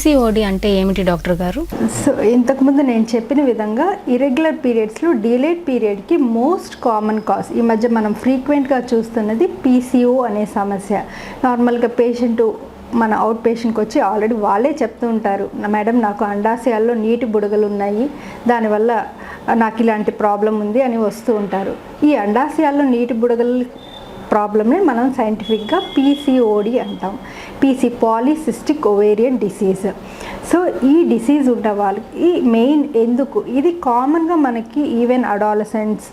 PCOD అంటే ఏమిటి doctor గారు? సో ఇంతకుముందు నేను చెప్పిన విధంగా ఇరెగ్యులర్ పీరియడ్స్లో డిలేడ్ పీరియడ్కి మోస్ట్ కామన్ కాజ్. ఈ మధ్య మనం ఫ్రీక్వెంట్గా చూస్తున్నది పీసీఓ అనే సమస్య. నార్మల్గా పేషెంట్ మన అవుట్ పేషెంట్కి వచ్చి ఆల్రెడీ వాళ్ళే చెప్తూ ఉంటారు. మేడం నాకు అండాశయాల్లో నీటి బుడగలు ఉన్నాయి దానివల్ల నాకు ఇలాంటి ప్రాబ్లం ఉంది అని వస్తూ ఉంటారు. ఈ అండాశయాల్లో నీటి బుడగలు ప్రాబ్లమ్ని మనం సైంటిఫిక్గా పీసీఓడి అంటాం. PC polycystic ovarian disease so ఈ డిసీజ్ ఉన్న వాళ్ళకి మెయిన్ ఎందుకు? ఇది కామన్గా మనకి even adolescents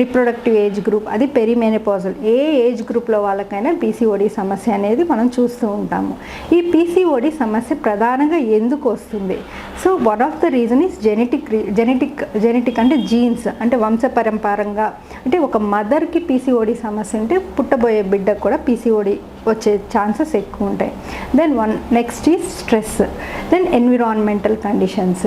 reproductive age group అది పెరిమెనోపాజల్ ఏ ఏజ్ గ్రూప్లో వాళ్ళకైనా పీసీఓడి సమస్య అనేది మనం చూస్తూ ఉంటాము. ఈ పీసీఓడి సమస్య ప్రధానంగా ఎందుకు వస్తుంది? So one of the reason is genetic genetic genetic అంటే జీన్స్ అంటే వంశపరంపరంగా. అంటే ఒక మదర్కి పీసీఓడి సమస్య ఉంటే పుట్టబోయే బిడ్డకు కూడా పీసీఓడి వచ్చే ఛాన్సెస్ ఎక్కువ ఉంటాయి. Then one next is stress then environmental conditions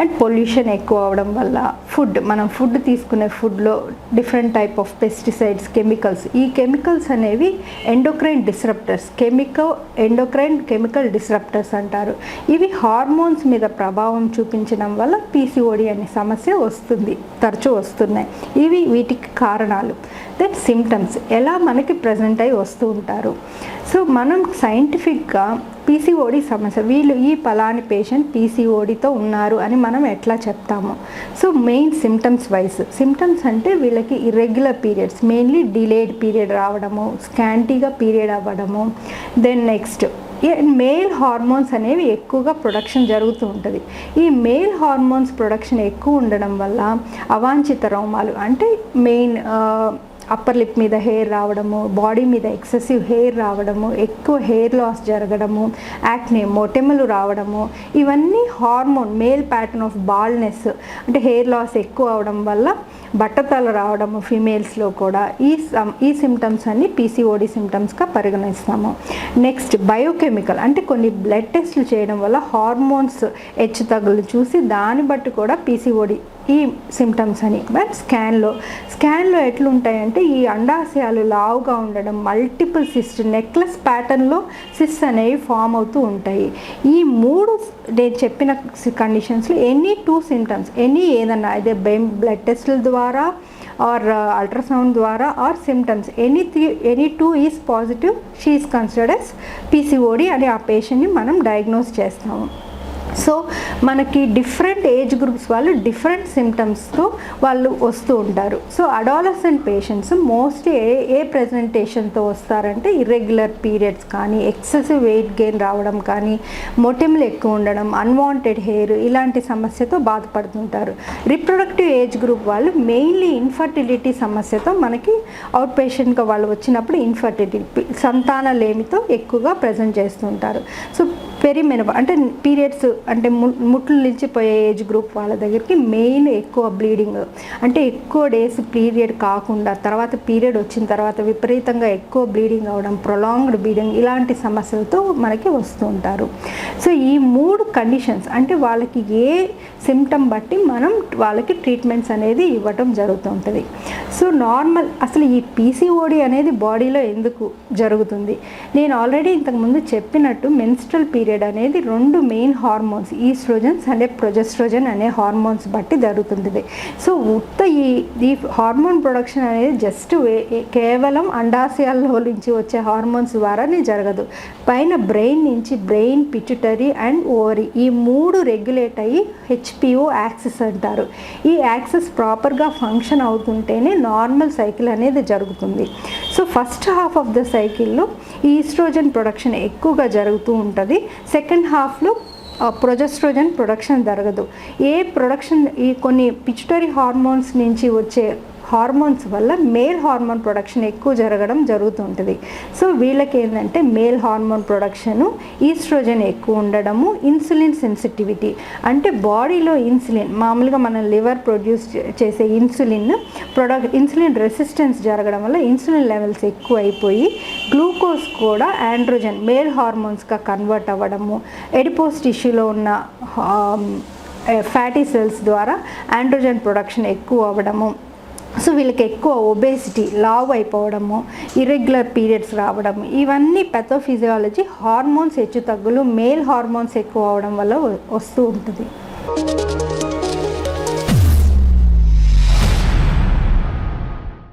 and pollution ఎక్కువ అవడం వల్ల ఫుడ్ మనం ఫుడ్ తీసుకునే ఫుడ్లో different type of pesticides chemicals ఈ కెమికల్స్ అనేవి endocrine disruptors chemical endocrine chemical disruptors అంటారు. ఇవి హార్మోన్స్ మీద ప్రభావం చూపించడం వల్ల పీసీఓడి అనే సమస్య వస్తుంది తరచూ వస్తున్నాయి ఇవి వీటికి కారణాలు. దెన్ సిమ్టమ్స్ ఎలా మనకి ప్రజెంట్ అయి వస్తూ ఉంటారు. సో మనం సైంటిఫిక్గా పీసీఓడి సమస్య వీళ్ళు ఈ పలాని పేషెంట్ పీసీఓడితో ఉన్నారు అని మనం ఎట్లా చెప్తాము? So main symptoms wise symptoms అంటే వీళ్ళకి irregular periods mainly delayed period రావడము స్కాంటీగా పీరియడ్ అవ్వడము. దెన్ నెక్స్ట్ మేల్ హార్మోన్స్ అనేవి ఎక్కువగా ప్రొడక్షన్ జరుగుతూ ఉంటుంది. ఈ మేల్ హార్మోన్స్ ప్రొడక్షన్ ఎక్కువ ఉండడం వల్ల అవాంఛిత రోమాలు అంటే మెయిన్ అప్పర్ లిప్ మీద హెయిర్ రావడము బాడీ మీద ఎక్సెసివ్ హెయిర్ రావడము ఎక్కువ హెయిర్ లాస్ జరగడము యాక్నే మొటెమలు రావడము ఇవన్నీ hormone male pattern of baldness అంటే హెయిర్ లాస్ ఎక్కువ అవడం వల్ల బట్టతల రావడము ఫీమేల్స్లో కూడా ఈ సమ్ ఈ సిమ్టమ్స్ అన్ని పీసీఓడి సిమ్టమ్స్గా పరిగణిస్తాము. నెక్స్ట్ బయోకెమికల్ అంటే కొన్ని బ్లడ్ టెస్ట్లు చేయడం వల్ల హార్మోన్స్ హెచ్చు తగులు చూసి దాన్ని బట్టి కూడా పీసీఓడి ఈ సిమ్టమ్స్ అని. బట్ స్కాన్లో స్కాన్లో ఎట్లుంటాయంటే ఈ అండాశయాలు లావుగా ఉండడం మల్టిపుల్ సిస్ట్ నెక్లెస్ ప్యాటర్న్లో సిస్ అనేవి ఫామ్ అవుతూ ఉంటాయి. ఈ మూడు నేను చెప్పిన కండిషన్స్లో ఎనీ టూ సిమ్టమ్స్ ఎనీ ఏదన్నా అయితే బ్లడ్ టెస్టుల ద్వారా ఆర్ అల్ట్రాసౌండ్ uh, ద్వారా or symptoms any any two is positive she is considered as PCOD అని ఆ పేషెంట్ని మనం డయాగ్నోస్ చేస్తాము. సో మనకి డిఫరెంట్ ఏజ్ గ్రూప్స్ వాళ్ళు డిఫరెంట్ సిమ్టమ్స్తో వాళ్ళు వస్తూ ఉంటారు. సో అడాలసెంట్ పేషెంట్స్ మోస్ట్లీ ఏ ఏ ప్రజెంటేషన్తో వస్తారంటే ఇర్రెగ్యులర్ పీరియడ్స్ కానీ ఎక్సెసివ్ వెయిట్ గెయిన్ రావడం కానీ మొటిమలు ఎక్కువ ఉండడం అన్వాంటెడ్ హెయిర్ ఇలాంటి సమస్యతో బాధపడుతుంటారు. రిప్రొడక్టివ్ ఏజ్ గ్రూప్ వాళ్ళు మెయిన్లీ ఇన్ఫర్టిలిటీ సమస్యతో మనకి అవుట్ పేషెంట్గా వాళ్ళు వచ్చినప్పుడు ఇన్ఫర్టిలిటీ సంతాన లేమితో ఎక్కువగా ప్రజెంట్ చేస్తుంటారు. సో పెరిమెనప అంటే పీరియడ్స్ అంటే ము- ముట్లు నిలిచిపోయే ఏజ్ గ్రూప్ వాళ్ళ దగ్గరికి మెయిన్ ఎక్కువ బ్లీడింగ్. అంటే ఎక్కువ డేస్ పీరియడ్ కాకుండా తర్వాత పీరియడ్ వచ్చిన తర్వాత విపరీతంగా ఎక్కువ బ్లీడింగ్ అవడం ప్రొలాంగ్డ్ బ్లీడింగ్ ఇలాంటి సమస్యలతో మనకి వస్తూ ఉంటారు. సో ఈ మూడు కండిషన్స్ అంటే వాళ్ళకి ఏ సిమ్టమ్ బట్టి మనం వాళ్ళకి ట్రీట్మెంట్స్ అనేది ఇవ్వటం జరుగుతుంటుంది. సో నార్మల్ అసలు ఈ పీసీఓడి అనేది బాడీలో ఎందుకు జరుగుతుంది? నేను ఆల్రెడీ ఇంతకుముందు చెప్పినట్టు మెన్స్ట్రల్ పీరియడ్ అనేది రెండు మెయిన్ హార్మోన్స్ ఈస్ట్రోజన్స్ అంటే ప్రొజెస్ట్రోజన్ అనే హార్మోన్స్ బట్టి జరుగుతుంది సో ఉత్త ఈ ఈ హార్మోన్ ప్రొడక్షన్ అనేది జస్ట్ కేవలం అండాశయాల్లో నుంచి వచ్చే హార్మోన్స్ ద్వారానే జరగదు. పైన బ్రెయిన్ నుంచి బ్రెయిన్ పిచ్యుటరీ అండ్ ఓవరీ ఈ మూడు రెగ్యులేట్ అయ్యి హెచ్ హెచ్పిఓ యాక్సెస్ అంటారు. ఈ యాక్సెస్ ప్రాపర్గా ఫంక్షన్ అవుతుంటేనే నార్మల్ సైకిల్ అనేది జరుగుతుంది. So first half of the సైకిల్లో ఈస్ట్రోజన్ ప్రొడక్షన్ ఎక్కువగా జరుగుతూ ఉంటుంది. సెకండ్ హాఫ్లో ప్రొజెస్ట్రోజన్ ప్రొడక్షన్ జరగదు. ఏ ప్రొడక్షన్ ఈ కొన్ని పిచుటరీ హార్మోన్స్ నుంచి వచ్చే హార్మోన్స్ వల్ల మేల్ హార్మోన్ ప్రొడక్షన్ ఎక్కువ జరగడం జరుగుతుంటుంది. సో వీళ్ళకి ఏంటంటే మేల్ హార్మోన్ ప్రొడక్షను ఈస్ట్రోజన్ ఎక్కువ ఉండడము ఇన్సులిన్ సెన్సిటివిటీ అంటే బాడీలో ఇన్సులిన్ మామూలుగా మన లివర్ ప్రొడ్యూస్ చేసే ఇన్సులిన్ ప్రొడక్ట్ ఇన్సులిన్ రెసిస్టెన్స్ జరగడం వల్ల ఇన్సులిన్ లెవెల్స్ ఎక్కువ అయిపోయి గ్లూకోజ్ కూడా ఆండ్రోజన్ మేల్ హార్మోన్స్గా కన్వర్ట్ అవ్వడము ఎడిపోస్ టిష్యూలో ఉన్న um, eh, ఫ్యాటీ సెల్స్ ద్వారా ఆండ్రోజన్ ప్రొడక్షన్ ఎక్కువ అవ్వడము. సో వీళ్ళకి ఎక్కువ ఒబేసిటీ లావ్ అయిపోవడము ఇర్రెగ్యులర్ పీరియడ్స్ రావడం ఇవన్నీ పెథోఫిజియాలజీ హార్మోన్స్ హెచ్చు తగ్గులు మేల్ హార్మోన్స్ ఎక్కువ అవడం వల్ల వస్తూ ఉంటుంది.